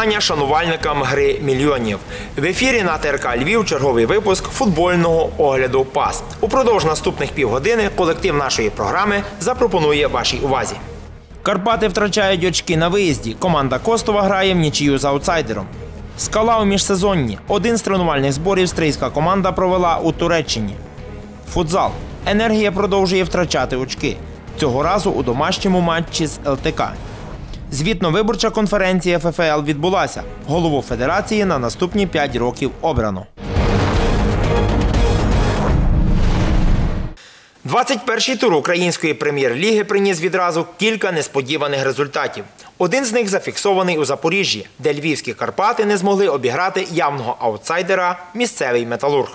вітання шанувальникам гри мільйонів. В ефірі на ТРК Львів черговий випуск футбольного огляду ПАС. Упродовж наступних півгодини колектив нашої програми запропонує вашій увазі. Карпати втрачають очки на виїзді. Команда Костова грає в нічию з аутсайдером. Скала у міжсезонні. Один з тренувальних зборів стрийська команда провела у Туреччині. Футзал. Енергія продовжує втрачати очки. Цього разу у домашньому матчі з ЛТК. Звітно-виборча конференція ФФЛ відбулася. Голову федерації на наступні 5 років обрано. 21-й тур української прем'єр-ліги приніс відразу кілька несподіваних результатів. Один з них зафіксований у Запоріжжі, де львівські Карпати не змогли обіграти явного аутсайдера місцевий металург.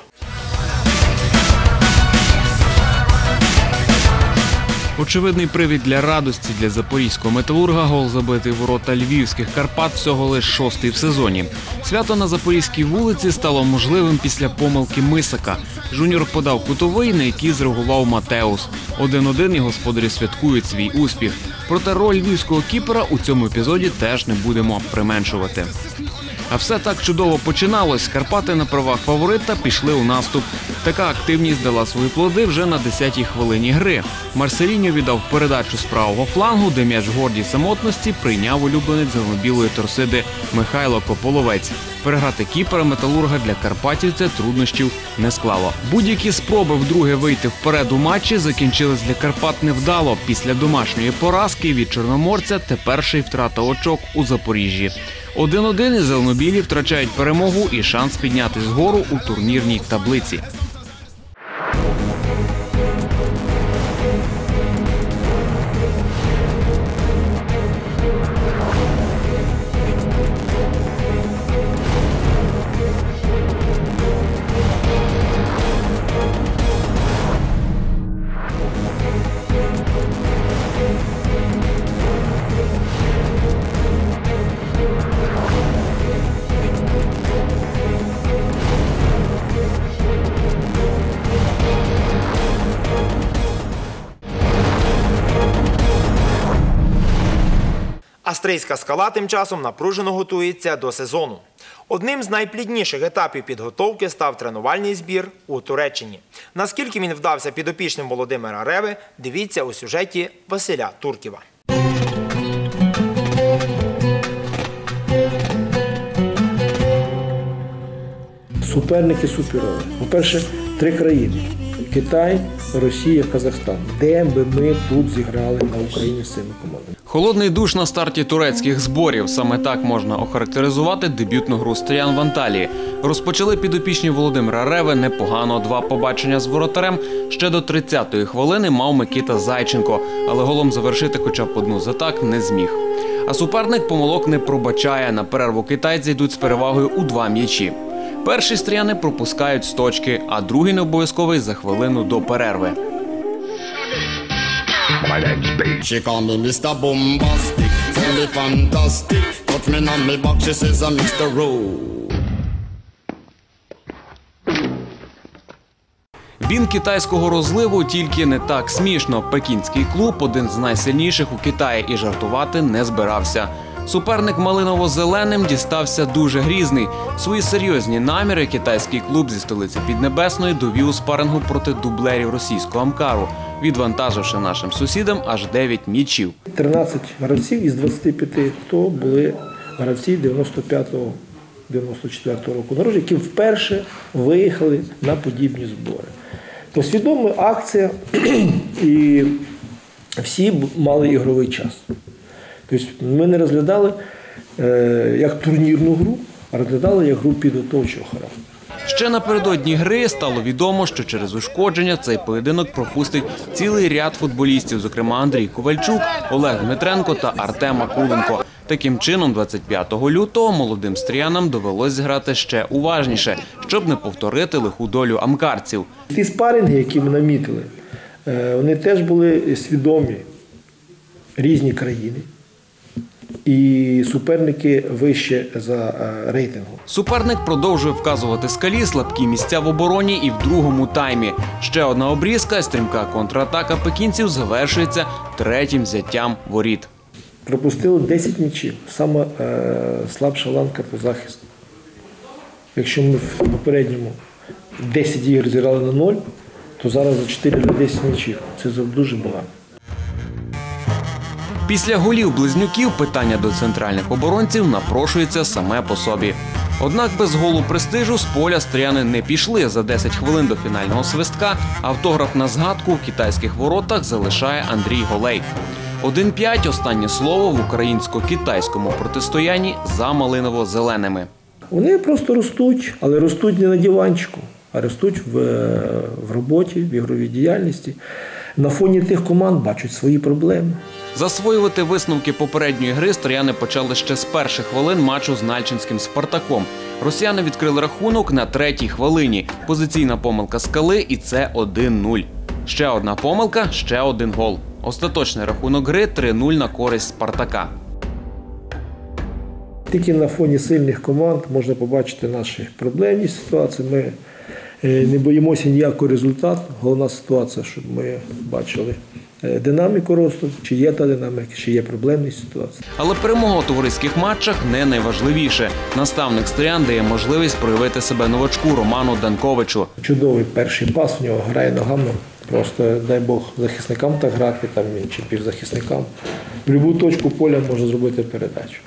Очевидний привід для радості для запорізького металурга гол забитий ворота львівських Карпат всього лиш шостий в сезоні. Свято на запорізькій вулиці стало можливим після помилки Мисака. Жуніор подав кутовий, на який зреагував Матеус. Один-один і господарі святкують свій успіх. Проте роль львівського кіпера у цьому епізоді теж не будемо применшувати. А все так чудово починалось. Карпати на правах фаворита пішли у наступ. Така активність дала свої плоди вже на 10-й хвилині гри. Марселіньо віддав передачу з правого флангу, де м'яч гордій самотності прийняв улюбленець зеленобілої торсиди Михайло Кополовець. Переграти кіпера металурга для карпатівця труднощів не склало. Будь-які спроби вдруге вийти вперед у матчі закінчились для Карпат невдало. Після домашньої поразки від чорноморця тепер ще й втрата очок у Запоріжжі. Один-один і зеленобілі втрачають перемогу і шанс піднятись вгору у турнірній таблиці. Астрийська скала тим часом напружено готується до сезону. Одним з найплідніших етапів підготовки став тренувальний збір у Туреччині. Наскільки він вдався підопічним Володимира Реви, дивіться у сюжеті Василя Турківа. Суперники суперові. По-перше, три країни: Китай, Росія, Казахстан. Де би ми тут зіграли на Україні з цими командами? Холодний душ на старті турецьких зборів. Саме так можна охарактеризувати дебютну гру стоян в Анталії. Розпочали підопічні Володимира Реви непогано. Два побачення з воротарем. Ще до 30-ї хвилини мав Микита Зайченко, але голом завершити хоча б одну з атак не зміг. А суперник помилок не пробачає. На перерву китайці йдуть з перевагою у два м'ячі. Перші стріяни пропускають з точки, а другий необов'язковий за хвилину до перерви. She call me Mr. Bombastic, tell me fantastic. Touch me on me back, she says I'm Mr. Rowe. Він китайського розливу тільки не так смішно. Пекінський клуб один з найсильніших у Китаї і жартувати не збирався. Суперник малиново-зеленим дістався дуже грізний. Свої серйозні наміри китайський клуб зі столиці Піднебесної довів у спарингу проти дублерів російського Амкару, відвантаживши нашим сусідам аж 9 м'ячів. 13 гравців із 25, хто були гравці 95-го, 94-го року народження, які вперше виїхали на подібні збори. То свідома акція, і всі мали ігровий час. Тобто ми не розглядали е, як турнірну гру, а розглядали як гру підготовчого характеру. Ще напередодні гри стало відомо, що через ушкодження цей поєдинок пропустить цілий ряд футболістів, зокрема Андрій Ковальчук, Олег Дмитренко та Артем Акуленко. Таким чином, 25 лютого молодим стріянам довелось зіграти ще уважніше, щоб не повторити лиху долю амкарців. Ті спаринги, які ми намітили, е, вони теж були свідомі різні країни. І суперники вище за е, рейтингом. Суперник продовжує вказувати скалі слабкі місця в обороні і в другому таймі. Ще одна обрізка, стрімка контратака пекінців завершується третім взяттям воріт. пропустили 10 м'ячів. Сама е, слабша ланка по захисту. Якщо ми в попередньому 10 ігор зіграли на 0, то зараз за 4 на 10 м'ячів. Це дуже багато. Після голів близнюків питання до центральних оборонців напрошується саме по собі. Однак без голу престижу з поля стріяни не пішли за 10 хвилин до фінального свистка. Автограф на згадку в китайських воротах залишає Андрій Голей. 1-5 – останнє слово в українсько-китайському протистоянні за малиново-зеленими. Вони просто ростуть, але ростуть не на диванчику, а ростуть в, е, в роботі, в ігровій діяльності. На фоні тих команд бачать свої проблеми. Засвоювати висновки попередньої гри стріяни почали ще з перших хвилин матчу з Нальчинським Спартаком. Росіяни відкрили рахунок на третій хвилині. Позиційна помилка скали, і це 1-0. Ще одна помилка, ще один гол. Остаточний рахунок гри 3-0 на користь Спартака. Тільки на фоні сильних команд можна побачити наші проблемні ситуації. Ми не боїмося ніякого результату. Головна ситуація, щоб ми бачили е, динаміку росту, чи є та динаміка, чи є проблемні ситуації. Але перемога у товариських матчах не найважливіше. Наставник стріян дає можливість проявити себе новачку Роману Данковичу. Чудовий перший пас в нього грає ногами. Просто дай Бог захисникам так грати, там чи півзахисникам. В будь-яку точку поля може зробити передачу.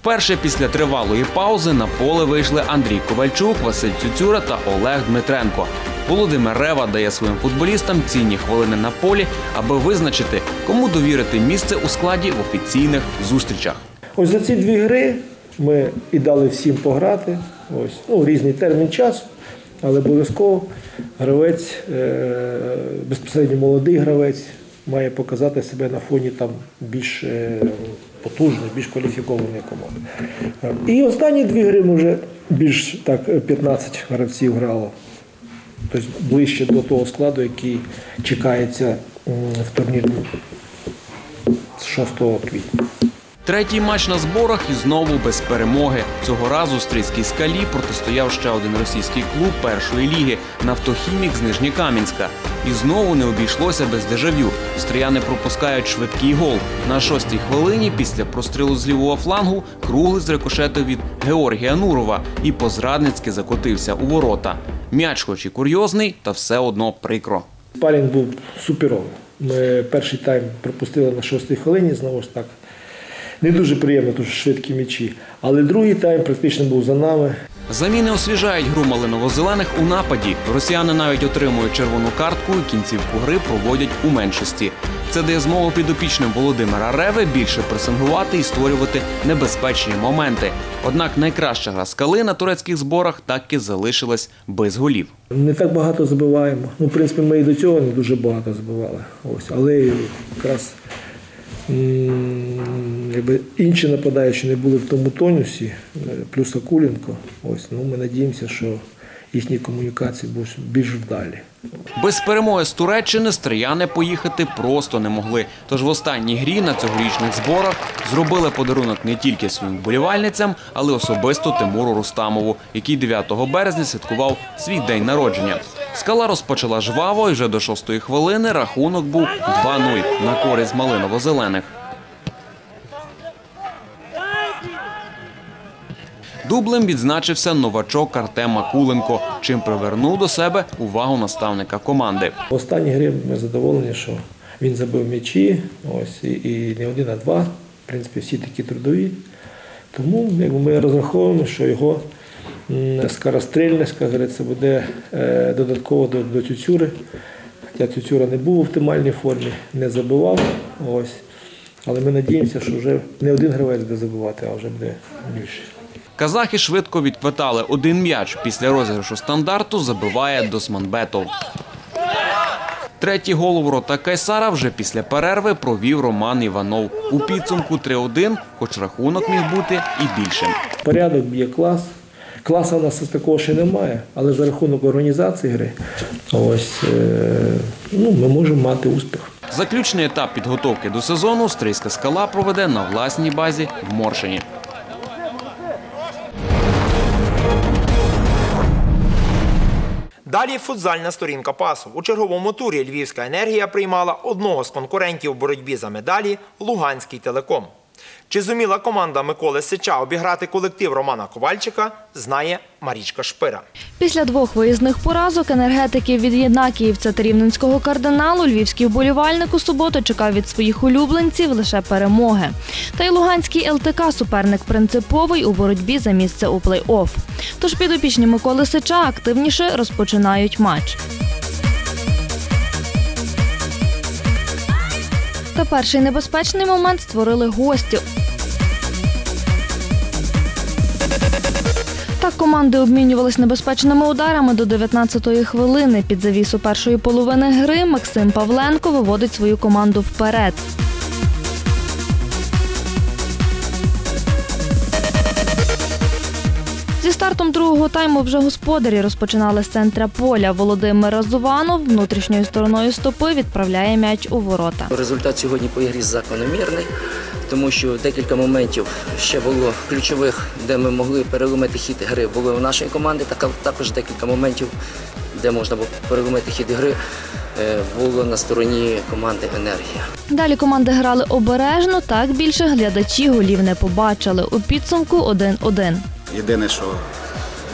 Вперше після тривалої паузи на поле вийшли Андрій Ковальчук, Василь Цюцюра та Олег Дмитренко. Володимир Рева дає своїм футболістам цінні хвилини на полі, аби визначити, кому довірити місце у складі в офіційних зустрічах. Ось за ці дві гри ми і дали всім пограти. Ось, ну, різний термін часу, але обов'язково гравець, е, безпосередньо молодий гравець, має показати себе на фоні там більш е, потужної, більш кваліфікованої команди. Е, І останні дві гри ми вже більш так е, 15 гравців грало. Тобто ближче до того складу, який чекається в турнірі з 6 квітня. Третій матч на зборах і знову без перемоги. Цього разу стрийській скалі протистояв ще один російський клуб першої ліги Нафтохімік з Нижнікам'янська. І знову не обійшлося без дежавю. Стріяни пропускають швидкий гол. На шостій хвилині після прострілу з лівого флангу круглий зрикошетив від Георгія Нурова і позрадницьки закотився у ворота. М'яч, хоч і курйозний, та все одно прикро. Парень був суперовий. Ми перший тайм пропустили на шостій хвилині, знову ж так. Не дуже приємно, тому що швидкі м'ячі. Але другий тайм практично був за нами. Заміни освіжають гру малиново-зелених у нападі. Росіяни навіть отримують червону картку і кінцівку гри проводять у меншості. Це дає змогу підопічним Володимира Реви більше пресингувати і створювати небезпечні моменти. Однак найкраща гра скали на турецьких зборах так і залишилась без голів. Не так багато забиваємо. Ну, в принципі, ми і до цього не дуже багато забивали. Ось. Але якраз якби інші нападаючі не були в тому тонусі, е, плюс Акуленко. Ось. Ну, ми надіємося, що їхні комунікації будуть більш вдалі. Без перемоги з Туреччини стріяни поїхати просто не могли. Тож в останній грі на цьогорічних зборах зробили подарунок не тільки своїм вболівальницям, але особисто Тимуру Рустамову, який 9 березня святкував свій день народження. Скала розпочала жваво, і вже до шостої хвилини рахунок був 2-0 на користь малиново-зелених. Дублем відзначився новачок Артем Акуленко, чим привернув до себе увагу наставника команди. В останній грі ми задоволені, що він забив м'ячі, ось, і, не один, а два. В принципі, всі такі трудові. Тому ми розраховуємо, що його скорострільність, як говориться, буде е, додатково до, до Цюцюри. Хоча Цюцюра не був в оптимальній формі, не забивав. Ось. Але ми надіємося, що вже не один гравець буде забивати, а вже буде більше. Казахи швидко відквитали один м'яч. Після розіграшу стандарту забиває Досманбетов. Третій гол у ворота Кайсара вже після перерви провів Роман Іванов. У підсумку 3-1, хоч рахунок міг бути і більшим. Порядок б'є клас. Класа у нас такого ще немає, але за рахунок організації гри ось, е, ну, ми можемо мати успіх. Заключний етап підготовки до сезону Стрийська скала проведе на власній базі в Моршині. Далі футзальна сторінка пасу. У черговому турі Львівська енергія приймала одного з конкурентів в боротьбі за медалі Луганський телеком. Чи зуміла команда Миколи Сича обіграти колектив Романа Ковальчика, знає Марічка Шпира. Після двох виїзних поразок енергетиків від Єднакіївця та Рівненського кардиналу львівський вболівальник у суботу чекав від своїх улюбленців лише перемоги. Та й Луганський ЛТК суперник принциповий у боротьбі за місце у плей-офф. Тож підопічні Миколи Сича активніше розпочинають матч. Та перший небезпечний момент створили гості. Так команди обмінювались небезпечними ударами до 19-ї хвилини. Під завісу першої половини гри Максим Павленко виводить свою команду вперед. Зі стартом другого тайму вже господарі розпочинали з центра поля. Володимир Разуванов внутрішньою стороною стопи відправляє м'яч у ворота. Результат сьогодні по ігрі закономірний, тому що декілька моментів ще було ключових, де ми могли переломити хід гри. Були у нашої команди, також декілька моментів, де можна було переломити хід гри, е, було на стороні команди Енергія. Далі команди грали обережно, так більше глядачі голів не побачили. У підсумку 1-1. Єдине, що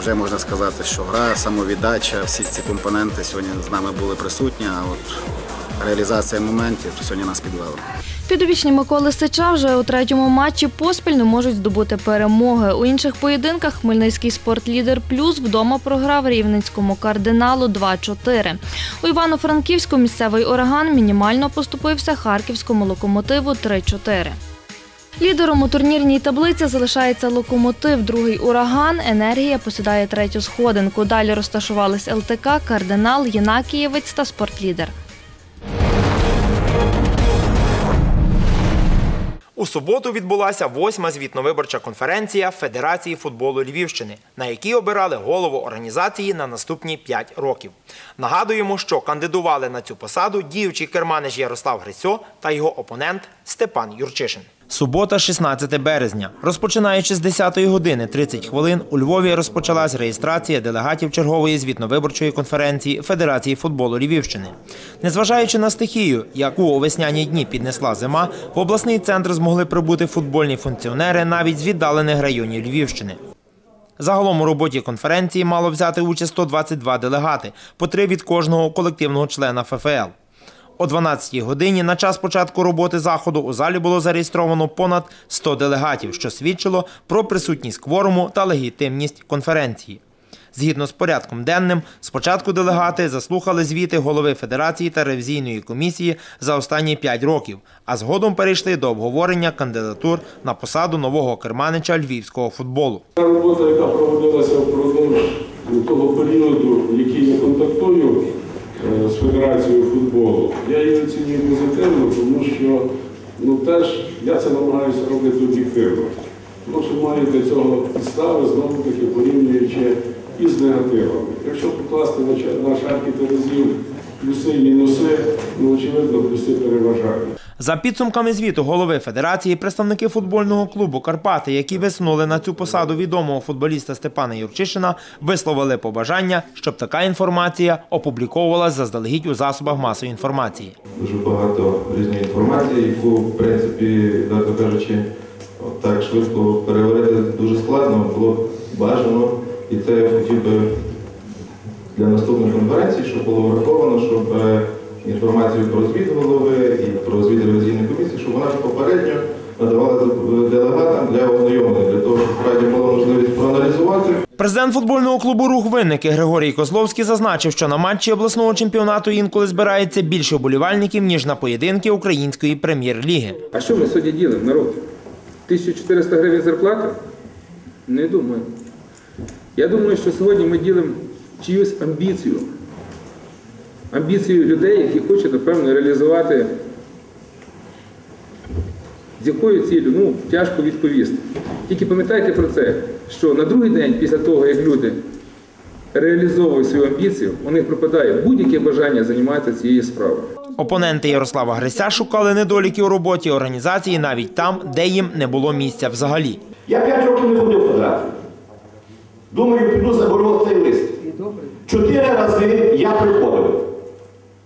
вже можна сказати, що гра, самовіддача, всі ці компоненти сьогодні з нами були присутні, а от реалізація моментів сьогодні нас підвела. Підопічні Миколи Сича вже у третьому матчі поспіль не можуть здобути перемоги. У інших поєдинках Хмельницький спортлідер плюс вдома програв рівненському кардиналу 2-4. У Івано-Франківську місцевий ураган мінімально поступився харківському локомотиву 3-4. Лідером у турнірній таблиці залишається локомотив. Другий ураган. Енергія посідає третю сходинку. Далі розташувались ЛТК, кардинал, Єнакієвець та спортлідер. У суботу відбулася восьма звітно-виборча конференція Федерації футболу Львівщини, на якій обирали голову організації на наступні 5 років. Нагадуємо, що кандидували на цю посаду діючий керманич Ярослав Грисьо та його опонент Степан Юрчишин. Субота, 16 березня. Розпочинаючи з 10 години 30 хвилин, у Львові розпочалась реєстрація делегатів чергової звітно-виборчої конференції Федерації футболу Львівщини. Незважаючи на стихію, яку у весняні дні піднесла зима, в обласний центр змогли прибути футбольні функціонери навіть з віддалених районів Львівщини. Загалом у роботі конференції мало взяти участь 122 делегати, по три від кожного колективного члена ФФЛ. О 12-й годині на час початку роботи заходу у залі було зареєстровано понад 100 делегатів, що свідчило про присутність кворуму та легітимність конференції. Згідно з порядком денним, спочатку делегати заслухали звіти голови Федерації та ревізійної комісії за останні 5 років, а згодом перейшли до обговорення кандидатур на посаду нового керманича львівського футболу. Робота, яка проводилася впродовж того періоду, який я контактую Федерацією футболу, я її оцінюю позитивно, тому що ну, теж я це намагаюся робити об'єктивно. Тому що маю для цього підстави, знову таки порівнюючи із негативами. Якщо покласти на шарки терезів плюси і мінуси, ну очевидно, плюси переважають. За підсумками звіту голови Федерації, представники футбольного клубу Карпати, які висунули на цю посаду відомого футболіста Степана Юрчишина, висловили побажання, щоб така інформація опубліковувалась заздалегідь у засобах масової інформації. дуже багато різної інформації, яку, в принципі, дато кажучи, так швидко переварити дуже складно, було бажано. І це я хотів би для наступної конференції, щоб було враховано, щоб е, інформацію про звіт голови і про звіт ревізійної комісії, щоб вона попередньо надавала делегатам для ознайомлення, для того, щоб справді була можливість проаналізувати. Президент футбольного клубу Рух Винники Григорій Козловський зазначив, що на матчі обласного чемпіонату інколи збирається більше вболівальників, ніж на поєдинки української прем'єр-ліги. А що ми сьогодні ділимо, народ? 1400 гривень зарплата? Не думаю. Я думаю, що сьогодні ми ділимо чиюсь амбіцію. Амбіцію людей, які хочуть, напевно, реалізувати. З якою ціллю? Ну, тяжко відповісти. Тільки пам'ятайте про це, що на другий день, після того, як люди реалізовують свою амбіцію, у них пропадає будь-яке бажання займатися цією справою. Опоненти Ярослава Грися шукали недоліки у роботі організації навіть там, де їм не було місця взагалі. Я п'ять років не ходив в федерацію. Думаю, піду заберу цей лист. Чотири рази я приходив.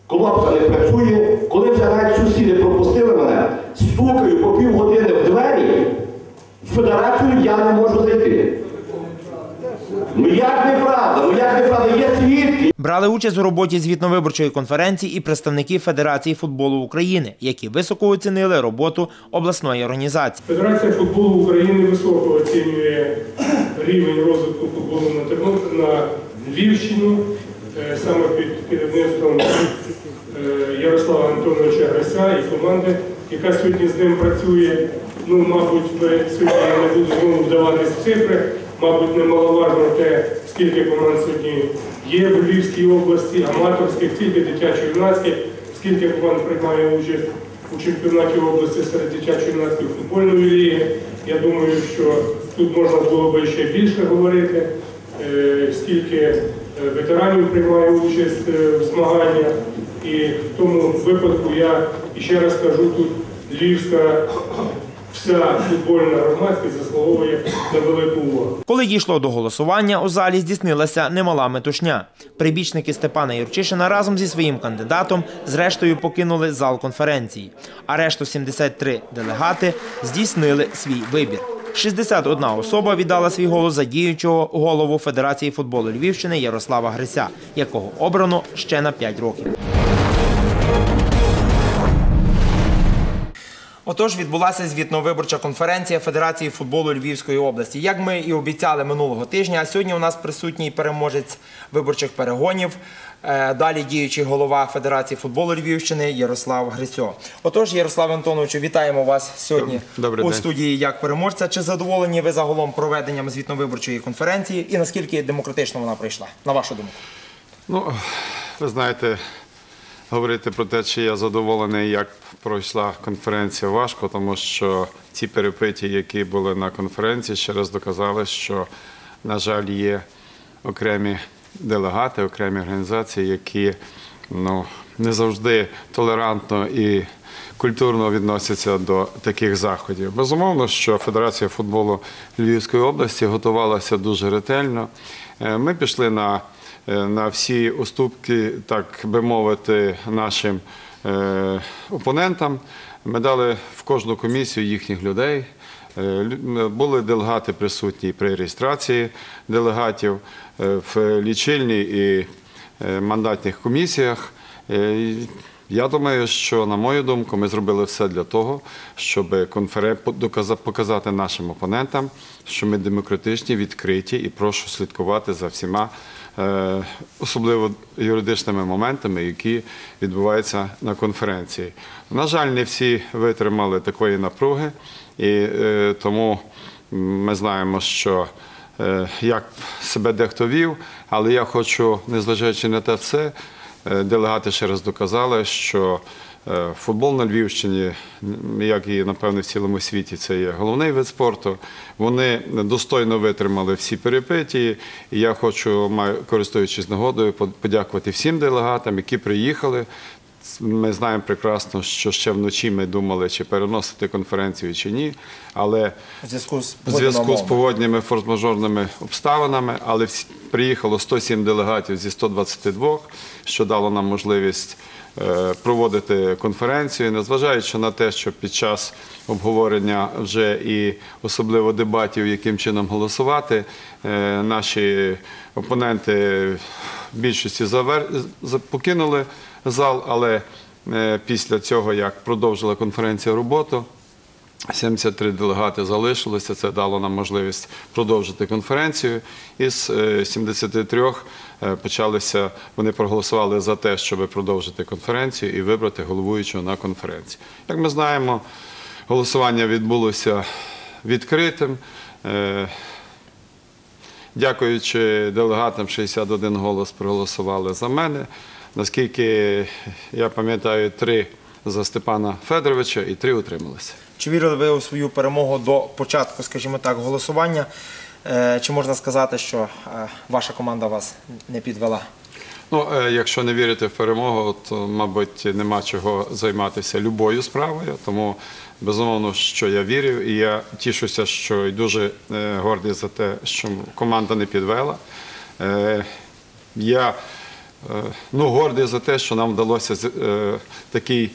Колодка не працює, коли вже навіть сусіди пропустили мене, стукаю по пів години в двері, в федерацію я не можу зайти. Ну як не правда, ну як не правда, є свідки. Брали участь у роботі звітно-виборчої конференції і представники Федерації футболу України, які високо оцінили роботу обласної організації. Федерація футболу України високо оцінює рівень розвитку футболу на Тернопіль на Львівщину, е, саме під керівництвом Ярослава Антоновича Грася і команди, яка сьогодні з ним працює. Ну, мабуть, ми сьогодні не буду знову вдаватись в цифри. Мабуть, немаловажно те, скільки команд сьогодні є в Львівській області, аматорських, скільки дитячо-юнацьких, скільки команд приймає участь у чемпіонаті області серед дитячо-юнацької футбольної ліги. Я думаю, що тут можна було би ще більше говорити, е, скільки е, ветеранів приймає участь е, в змаганнях. І в тому випадку я ще раз кажу, тут Львівська вся футбольна громадськість заслуговує на велику увагу. Коли дійшло до голосування, у залі здійснилася немала метушня. Прибічники Степана Юрчишина разом зі своїм кандидатом зрештою покинули зал конференції, а решту 73 делегати здійснили свій вибір. 61 особа віддала свій голос за діючого голову Федерації футболу Львівщини Ярослава Грися, якого обрано ще на 5 років. Отож, відбулася звітно-виборча конференція Федерації футболу Львівської області. Як ми і обіцяли минулого тижня, сьогодні у нас присутній переможець виборчих перегонів, е, далі діючий голова Федерації футболу Львівщини Ярослав Грисьо. Отож, Ярослав Антоновичу, вітаємо вас сьогодні Добрий у день. студії як переможця. Чи задоволені ви загалом проведенням звітно-виборчої конференції і наскільки демократично вона пройшла? На вашу думку? Ну, ви знаєте, говорити про те, чи я задоволений, як пройшла конференція, важко, тому що ці перепиті, які були на конференції, ще раз доказали, що, на жаль, є окремі делегати, окремі організації, які ну, не завжди толерантно і культурно відносяться до таких заходів. Безумовно, що Федерація футболу Львівської області готувалася дуже ретельно. Е, Ми пішли на, на всі уступки, так би мовити, нашим е, опонентам. Ми дали в кожну комісію їхніх людей. Е, Були делегати присутні при реєстрації делегатів е, в лічильній і е, мандатних комісіях. Е, Я думаю, що, на мою думку, ми зробили все для того, щоб конферен... показати нашим опонентам, що ми демократичні, відкриті і прошу слідкувати за всіма, е, особливо юридичними моментами, які відбуваються на конференції. На жаль, не всі витримали такої напруги, і е, тому ми знаємо, що е, як себе дехто вів, але я хочу, незважаючи на те все, е, делегати ще раз доказали, що е, футбол на Львівщині, як і напевно в цілому світі, це є головний вид спорту. Вони достойно витримали всі перипетії. І я хочу, користуючись нагодою, подякувати всім делегатам, які приїхали. Ми знаємо прекрасно, що ще вночі ми думали, чи переносити конференцію, чи ні. Але У зв'язку з в зв'язку з погодніми форс-мажорними обставинами, але приїхало 107 делегатів зі 122, що дало нам можливість е, проводити конференцію, незважаючи на те, що під час обговорення вже і особливо дебатів, яким чином голосувати, е, наші опоненти в більшості покинули зал, але е, після цього, як продовжила конференція роботу, 73 делегати залишилося. Це дало нам можливість продовжити конференцію. Із е, 73 е, почалися. Вони проголосували за те, щоб продовжити конференцію і вибрати головуючого на конференції. Як ми знаємо, голосування відбулося відкритим. Е, Дякуючи делегатам, 61 голос проголосували за мене. Наскільки я пам'ятаю, три за Степана Федоровича і три утрималися. Чи вірили ви у свою перемогу до початку, скажімо так, голосування? Е, Чи можна сказати, що е, ваша команда вас не підвела? Ну, е, якщо не вірити в перемогу, то, мабуть, нема чого займатися любою справою. Тому, безумовно, що я вірю, і я тішуся, що і дуже гордий за те, що команда не підвела. Я ну, гордий за те, що нам вдалося такий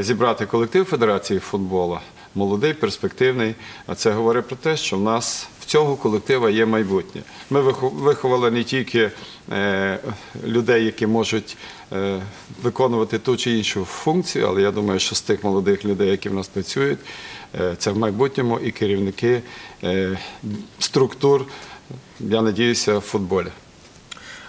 зібрати колектив Федерації футболу. Молодий, перспективний. А це говорить про те, що в нас в цього колектива є майбутнє. Ми вихо- виховали не тільки е, людей, які можуть е, виконувати ту чи іншу функцію, але я думаю, що з тих молодих людей, які в нас працюють, е, це в майбутньому і керівники е, структур, я надіюся, в футболі.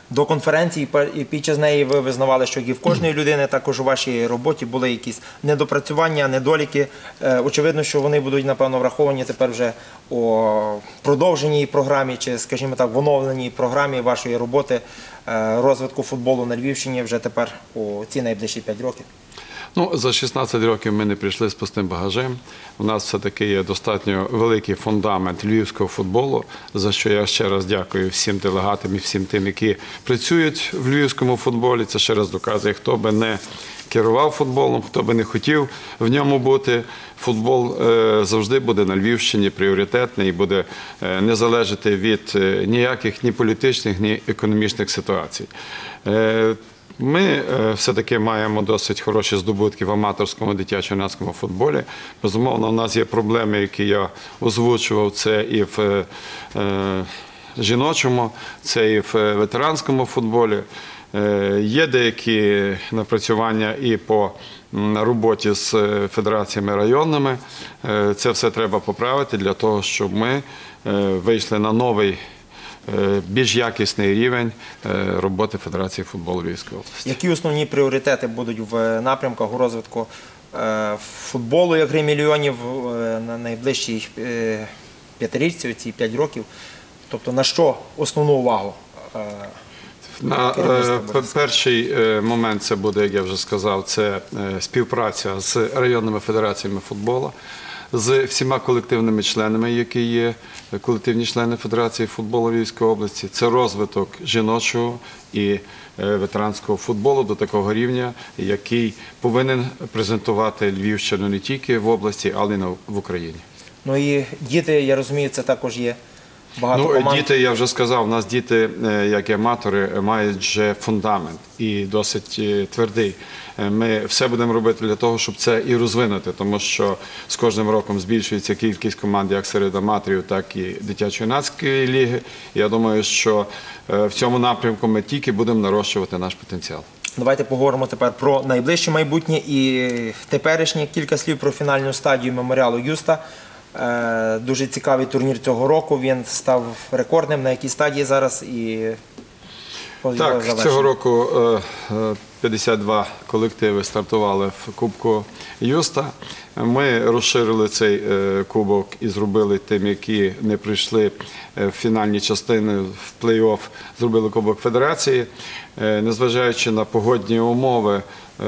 До конференції і під час неї ви визнавали, що і в кожної людини також у вашій роботі були якісь недопрацювання, недоліки. Е, Очевидно, що вони будуть напевно враховані тепер вже у продовженій програмі, чи, скажімо так, в оновленій програмі вашої роботи е, розвитку футболу на Львівщині вже тепер у ці найближчі 5 років. Ну, за 16 років ми не прийшли з пустим багажем. У нас все-таки є достатньо великий фундамент львівського футболу, за що я ще раз дякую всім делегатам і всім тим, які працюють в львівському футболі. Це ще раз доказує, хто би не керував футболом, хто би не хотів в ньому бути. Футбол е, завжди буде на Львівщині пріоритетний і буде е, не залежати від е, ніяких ні політичних, ні економічних ситуацій. Ми е, все-таки маємо досить хороші здобутки в аматорському дитячо-юнацькому футболі. Безумовно, у нас є проблеми, які я озвучував. Це і в е, е, жіночому, це і в ветеранському футболі. Є деякі напрацювання і по роботі з федераціями районними. Це все треба поправити для того, щоб ми вийшли на новий. Е, Більш якісний рівень е, роботи Федерації футболу Львівської області. Які основні пріоритети будуть в напрямках у розвитку е, футболу як гри мільйонів на найближчій п'ятирічці, ці 5 років? Тобто на що основну увагу? На перший момент це буде, як я вже сказав, це співпраця з районними федераціями футболу, з всіма колективними членами, які є е, колективні члени Федерації футболу Львівської області. Це розвиток жіночого і е, ветеранського футболу до такого рівня, який повинен презентувати Львівщину не тільки в області, але й в Україні. Ну і діти, я розумію, це також є багато Ну, команд. діти, я вже сказав, у нас діти, е, як і аматори, мають вже фундамент і досить е, твердий. Е, Ми все будемо робити для того, щоб це і розвинути, тому що з кожним роком збільшується кількість команд як серед аматорів, так і дитячо-юнацької ліги. Я думаю, що в цьому напрямку ми тільки будемо нарощувати наш потенціал. Давайте поговоримо тепер про найближче майбутнє і теперішнє кілька слів про фінальну стадію меморіалу Юста. Е, Дуже цікавий турнір цього року. Він став рекордним. На якій стадії зараз і Так, цього року е, е, 52 колективи стартували в Кубку Юста. Ми розширили цей е, кубок і зробили тим, які не прийшли е, в фінальні частини в плей-офф, зробили Кубок Федерації. Е, Незважаючи на погодні умови, е,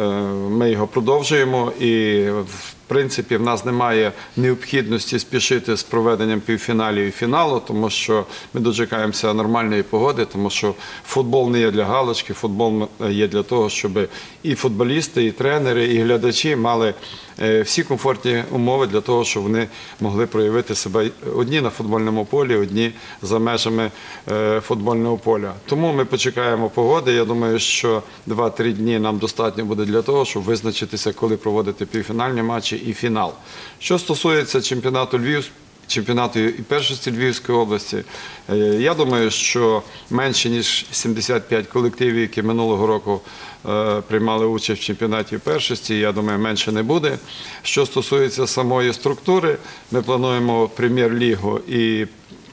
ми його продовжуємо і в принципі в нас немає необхідності спішити з проведенням півфіналів і фіналу, тому що ми дочекаємося нормальної погоди, тому що футбол не є для галочки, футбол є для того, щоб і футболісти, і тренери, і глядачі мали всі комфортні умови для того, щоб вони могли проявити себе одні на футбольному полі, одні за межами е, футбольного поля. Тому ми почекаємо погоди. Я думаю, що 2-3 дні нам достатньо буде для того, щоб визначитися, коли проводити півфінальні матчі і фінал. Що стосується чемпіонату Львів. Чемпіонату і першості Львівської області. Е, Я думаю, що менше ніж 75 колективів, які минулого року е, приймали участь в чемпіонаті першості, я думаю, менше не буде. Що стосується самої структури, ми плануємо прем'єр-лігу і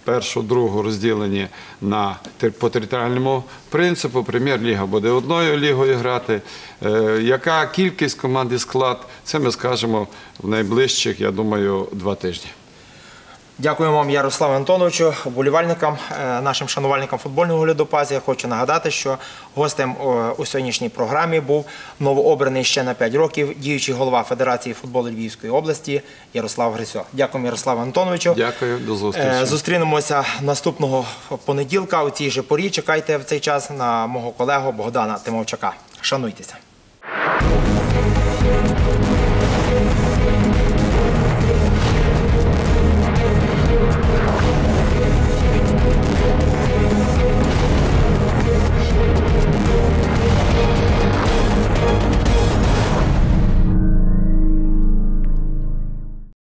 першу, другу розділені на по територіальному принципу. Прем'єр-ліга буде одною лігою грати. Е, Яка кількість команд і склад, це ми скажемо в найближчих, я думаю, два тижні. Дякуємо вам, Ярославе Антоновичу, оболівальникам, е, нашим шанувальникам футбольного глядопазі. Я хочу нагадати, що гостем е, у сьогоднішній програмі був новообраний ще на 5 років діючий голова Федерації футболу Львівської області Ярослав Грисьо. Дякуємо, Ярославу Антоновичу. Дякую, до Е, зустрічі. Зустрінемося наступного понеділка у цій же порі. Чекайте в цей час на мого колегу Богдана Тимовчака. Шануйтеся.